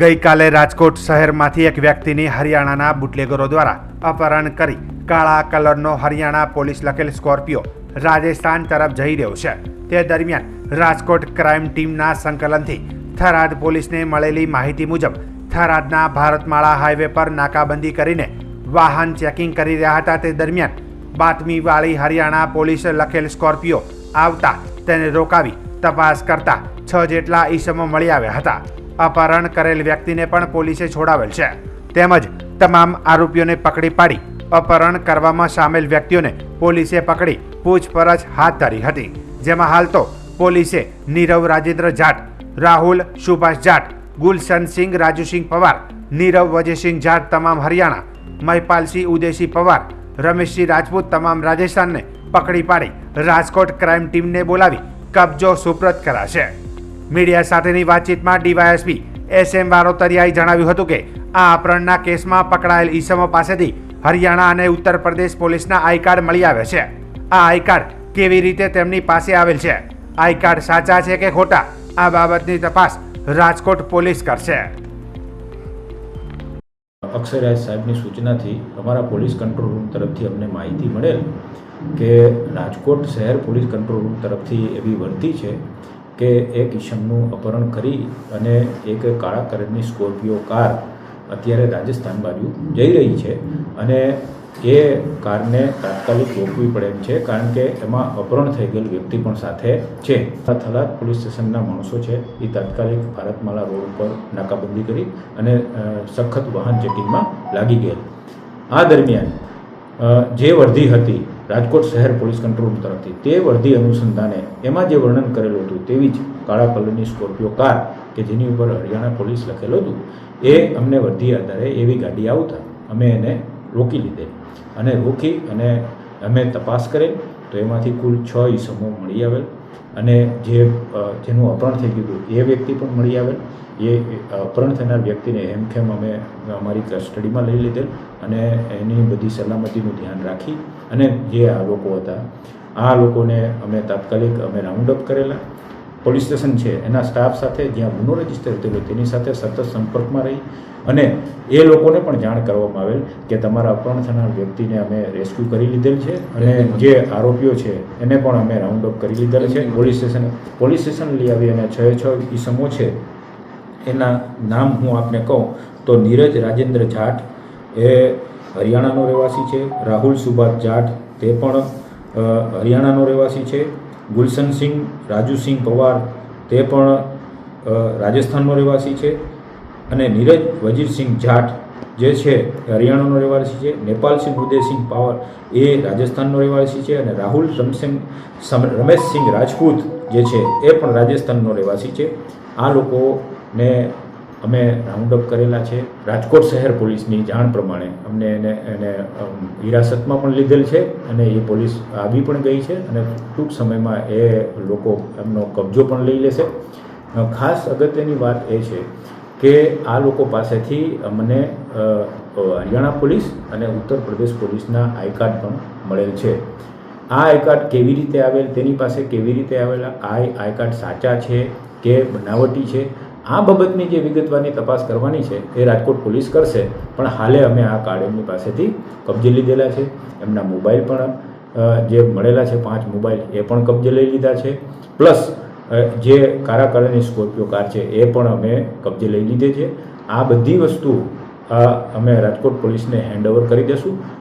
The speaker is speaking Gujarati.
ગઈકાલે રાજકોટ શહેરમાંથી એક વ્યક્તિની હરિયાણાના બુટલેગરો દ્વારા અપહરણ કરી કાળા કલરનો હરિયાણા પોલીસ લખેલ સ્કોર્પિયો રાજસ્થાન તરફ જઈ રહ્યો છે. તે દરમિયાન રાજકોટ ક્રાઇમ ટીમના સંકલનથી થરાદ પોલીસને મળેલી માહિતી મુજબ થરાદના ભારતમાળા હાઈવે પર નાકાબંધી કરીને વાહન ચેકિંગ કરી રહ્યા હતા. તે દરમિયાન બાતમીવાળી હરિયાણા પોલીસે લખેલ સ્કોર્પિયો આવતા તેને રોકાવી તપાસ કરતા છ જેટલા ઈસમો મળી આવ્યા હતા. અપહરણ કરેલ વ્યક્તિને પણ પોલીસે છોડાવેલ છે. તેમજ તમામ આરોપીઓને પકડી પાડી અપહરણ કરવામાં સામેલ વ્યક્તિઓને પોલીસે પકડી પૂછપરછ હાથ ધરી હતી. જેમાં હાલ તો પોલીસે નીરવ રાજેન્દ્ર જાટ, રાહુલ સુભાષ જાટ ગુલશનસિંહ રાજુસિંહ પવાર, નીરવ વજયસિંહ જાટ તમામ હરિયાણા, મહિપાલસિંહ ઉદયસિંહ પવાર, રમેશસિંહ રાજપૂત તમામ રાજસ્થાનને પકડી પાડી રાજકોટ ક્રાઇમ ટીમને બોલાવી કબજો સુપ્રત કરાશે. મીડિયા સાથેની વાતચીતમાં ડીવાયએસપી એસ એમ વારોતરિયાએ જણાવ્યું હતું કે આ અપહરણના કેસમાં પકડાયેલ ઈસમો પાસેથી હરિયાણા અને ઉત્તર પ્રદેશ પોલીસના આઈ કાર્ડ મળી આવ્યા છે. આ આઈ કાર્ડ કેવી રીતે તેમની પાસે આવેલ છે? આઈ કાર્ડ સાચા છે કે ખોટા? આ બાબતની તપાસ રાજકોટ પોલીસ કરશે. અક્ષયરાજ સાહેબની સૂચનાથી અમારા પોલીસ કંટ્રોલ રૂમ તરફથી અમને માહિતી મળેલ કે રાજકોટ શહેર પોલીસ કંટ્રોલ રૂમ તરફથી એવી વર્તી છે કે એક કિશનનું અપહરણ કરી અને એક કાળા કલરની સ્કોર્પિયો કાર અત્યારે રાજસ્થાન બાજુ જઈ રહી છે. અને એ કારને તાત્કાલિક રોકવી પડે એમ છે, કારણ કે એમાં અપહરણ થઈ ગયેલ વ્યક્તિ પણ સાથે છે. થલાદ પોલીસ સ્ટેશનના માણસો છે, એ તાત્કાલિક ભારતમાલા રોડ ઉપર નાકાબંધી કરી અને સખત વાહન ચેકિંગમાં લાગી ગયેલ. આ દરમિયાન જે વર્ધી હતી રાજકોટ શહેર પોલીસ કંટ્રોલ રૂમ તરફથી તે વર્ધી અનુસંધાને એમાં જે વર્ણન કરેલું હતું તેવી જ કાળા કલરની સ્કોર્પિયો કાર કે જેની ઉપર હરિયાણા પોલીસ લખેલું હતું, એ અમને વર્ધી આધારે એવી ગાડી આવતા. અમે એને રોકી લીધે અને રોકી અને અમે તપાસ કરી તો એમાંથી કુલ છ ઈસમો મળી આવેલ. અને જે જેનું અપહરણ થઈ ગયું હતું, એ વ્યક્તિ પણ મળી આવેલ. એ અપહરણ થનાર વ્યક્તિને હેમખેમ અમે, અમારી કસ્ટડીમાં લઈ લીધેલ અને એની બધી સલામતીનું ધ્યાન રાખી અને જે આ લોકો હતા, આ લોકોને અમે તાત્કાલિક અમે રાઉન્ડ અપ કરેલા. પોલીસ સ્ટેશન છે. એના સ્ટાફ સાથે જ્યાં ગુનો રજિસ્ટર થયેલો તેની સાથે સતત સંપર્કમાં રહી અને એ લોકોને પણ જાણ કરવામાં આવેલ કે તમારા અપહરણ થનાર વ્યક્તિને અમે રેસ્ક્યુ કરી લીધેલ છે અને જે આરોપીઓ છે એને પણ અમે રાઉન્ડ અપ કરી લીધેલ છે. પોલીસ સ્ટેશન પોલીસ સ્ટેશન લઈ આવી અને છ છ ઈસમો છે એના નામ હું આપને કહું તો નીરજ રાજેન્દ્ર જાટ એ હરિયાણાનો રહેવાસી છે. રાહુલ સુભાષ જાટ તે પણ હરિયાણાનો રહેવાસી છે. ગુલશનસિંહ રાજુસિંહ પવાર તે પણ રાજસ્થાનનો રહેવાસી છે. અને નીરજ વજીરસિંહ જાટ જે છે, હરિયાણાનો રહેવાસી છે. નેપાલસિંહ ઉદયસિંહ પાવર એ રાજસ્થાનનો રહેવાસી છે. અને રાહુલ રમસિંહ રમેશસિંહ રાજપૂત જે છે, એ પણ રાજસ્થાનનો રહેવાસી છે. આ લોકોને અમે રાઉન્ડ અપ કરેલા છે. રાજકોટ શહેર પોલીસની જાણ પ્રમાણે અમને એને એને હિરાસતમાં પણ લીધેલ છે અને એ પોલીસ આવી પણ ગઈ છે અને ટૂંક સમયમાં એ લોકો એમનો કબજો પણ લઈ લેશે. ખાસ અગત્યની વાત એ છે કે આ લોકો પાસેથી અમને હરિયાણા પોલીસ અને ઉત્તર પ્રદેશ પોલીસના આઈ કાર્ડ પણ મળેલ છે. આ આઈ કાર્ડ કેવી રીતે આવેલ, તેની પાસે કેવી રીતે આવેલા, આ આઈ કાર્ડ સાચા છે કે બનાવટી છે આ બાબતની જે વિગતવારની તપાસ કરવાની છે એ રાજકોટ પોલીસ કરશે, પણ હાલે અમે આ કાર્ડ એમની પાસેથી કબજે લીધેલા છે. એમના મોબાઈલ પણ જે મળેલા છે, પાંચ મોબાઈલ, એ પણ કબજે લઈ લીધા છે. પ્લસ જે કારા કલરની સ્કોર્પિયો કાર છે, એ પણ અમે કબજે લઈ લીધી છે. આ બધી વસ્તુ અમે રાજકોટ પોલીસને હેન્ડઓવર કરી દેશું.